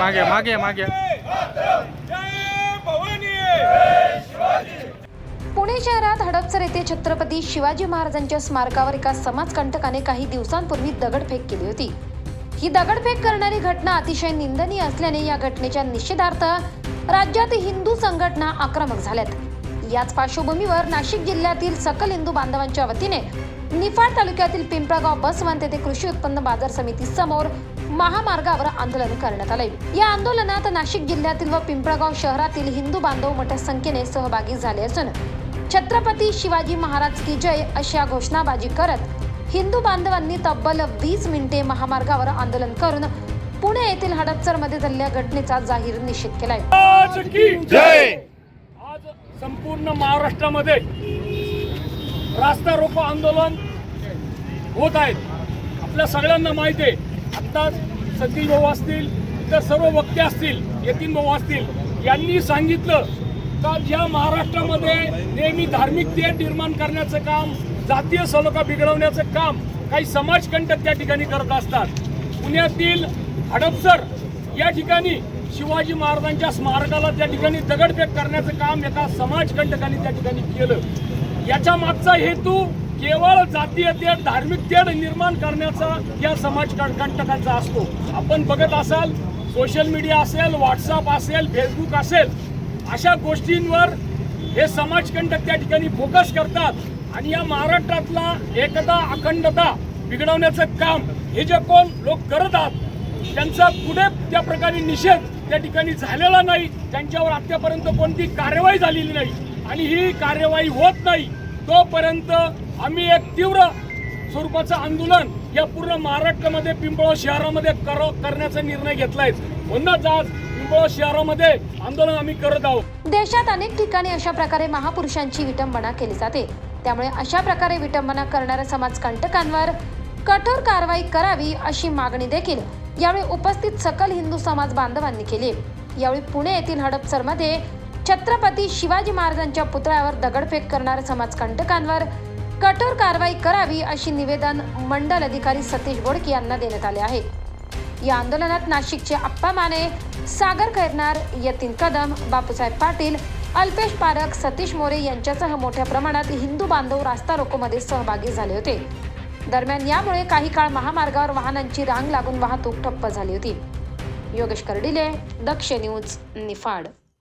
मागे मागे मागे. पुणे शहरात हडपसर येथे छत्रपती शिवाजी महाराजांच्या स्मारकावर एका समाजकंटकाने काही दिवसांपूर्वी दगडफेक केली होती. ही दगडफेक करणारी घटना अतिशय निंदनीय असल्याने या घटनेच्या निषेधार्थ राज्यात हिंदू संघटना आक्रमक झाल्यात. याच पार्श्वभूमीवर नाशिक जिल्ह्यातील सकल हिंदू बांधवांच्या वतीने निफाड तालुक्यातील पिंपळगाव बसवंत येथे कृषी उत्पन्न बाजार समिती समोर महामार्गावर आंदोलन करण्यात आले या आंदोलनात नाशिक जिल्ह्यातील व पिंपळगाव शहरातील हिंदू बांधव मोठ्या संख्येने सहभागी झाले असून छत्रपती शिवाजी महाराज की जय अशा घोषणाबाजी करत हिंदू बांधवांनी तब्बल वीस मिनिटे महामार्गावर आंदोलन करून पुणे येथील हडपसरमध्ये झालेल्या घटनेचा जाहीर निषेध केलाय. आज की जय? आज संपूर्ण महाराष्ट्रामध्ये रास्ता रोको आंदोलन होत आहेत आपल्या सगळ्यांना माहिती आहे आत्ताच सतीश भाऊ असतील इतर सर्व वक्ते असतील यतीन भाऊ असतील यांनी सांगितलं का ज्या महाराष्ट्रामध्ये नेहमी धार्मिक तेढ निर्माण करण्याचं काम जातीय सलोखा बिघडवण्याचं काम काही समाजकंटक त्या ठिकाणी करत असतात. पुण्यातील हडपसर या ठिकाणी शिवाजी महाराजांच्या स्मारकाला त्या ठिकाणी दगडफेक करण्याचं काम एका समाजकंटकाने त्या ठिकाणी केलं. याच्या मागचा हेतू केवळ जातीय तेढ धार्मिक तेढ निर्माण करण्याचा या समाज कंटकांचा असतो. आपण बघत असाल सोशल मीडिया असेल व्हॉट्सअप असेल फेसबुक असेल अशा गोष्टींवर हे समाजकंटक त्या ठिकाणी फोकस करतात. आणि या महाराष्ट्रातला एकता अखंडता बिघडवण्याचं काम हे जे कोण लोक करत आहात त्यांचा पुढे त्या प्रकारे निषेध त्या ठिकाणी झालेला नाही. त्यांच्यावर आतापर्यंत कोणती कार्यवाही झालेली नाही. आणि ही कार्यवाही होत नाही. तोपर्यंत आम्ही एक तीव्र स्वरूपाचं आंदोलन या पूर्ण महाराष्ट्रामध्ये पिंपळा शहरामध्ये कर करण्याचा निर्णय घेतलाय. म्हणूनच आज पिंपळा शहरामध्ये आंदोलन आम्ही करत आहोत. देशात अनेक ठिकाणी अशा प्रकारे महापुरुषांची विटंबना केली जाते. त्यामुळे अशा प्रकारे विटंबना करणाऱ्या समाजकंटकांवर कठोर कारवाई करावी अशी मागणी देखील यावेळी उपस्थित सकल हिंदू समाज बांधवांनी केली. यावेळी पुणे येथील हडपसरमध्ये छत्रपती शिवाजी महाराजांच्या पुतळ्यावर दगडफेक करणाऱ्या समाजकंटकांवर कठोर कारवाई करावी अशी निवेदन मंडल अधिकारी सतीश बोडके यांना देण्यात आले आहे. या आंदोलनात नाशिकचे आप्पा माने सागर खैरनार यतीन कदम बापूसाहेब पाटील अल्पेश पारख सतीश मोरे यांच्यासह मोठ्या प्रमाणात हिंदू बांधव रास्ता रोकोमध्ये सहभागी झाले होते. दरम्यान यामुळे काही काळ महामार्गावर वाहनांची रांग लागून वाहतूक ठप्प झाली होती. योगेश कर्डिले दक्ष न्यूज निफाड.